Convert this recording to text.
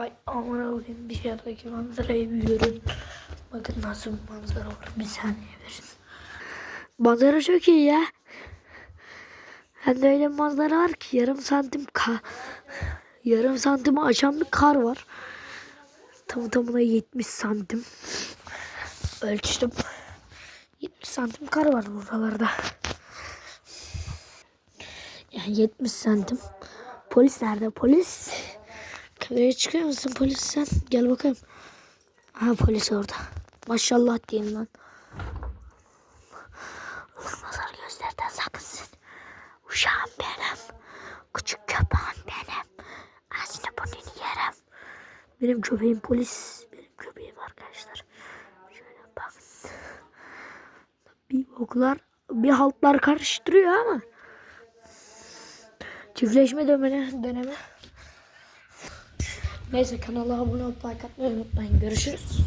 Ay aman Allah'ım bir yerdeki manzarayı bir. Bakın nasıl bir manzara olur. Bir saniye verin. Manzara çok iyi ya. Hem de öyle manzara var ki yarım santim ka yarım santimi aşan bir kar var. Tamı tamına 70 santim. Ölçtüm. 70 santim kar var buralarda. Yani 70 santim. Polis nerede? Polis. Kameraya çıkıyor musun polis sen? Gel bakayım. Ha polis orada. Maşallah diyin lan. Nazar gözlerden sakınsın. Uşağım benim. Küçük köpeğim benim. Ağzını burnunu yerim. Benim köpeğim polis. Benim köpeğim arkadaşlar. Şöyle bakın. Bir oklar, bir haltlar karıştırıyor ama. Çiftleşme dönemi. dönemi. Neyse kanala abone olup like atmayı unutmayın. Görüşürüz.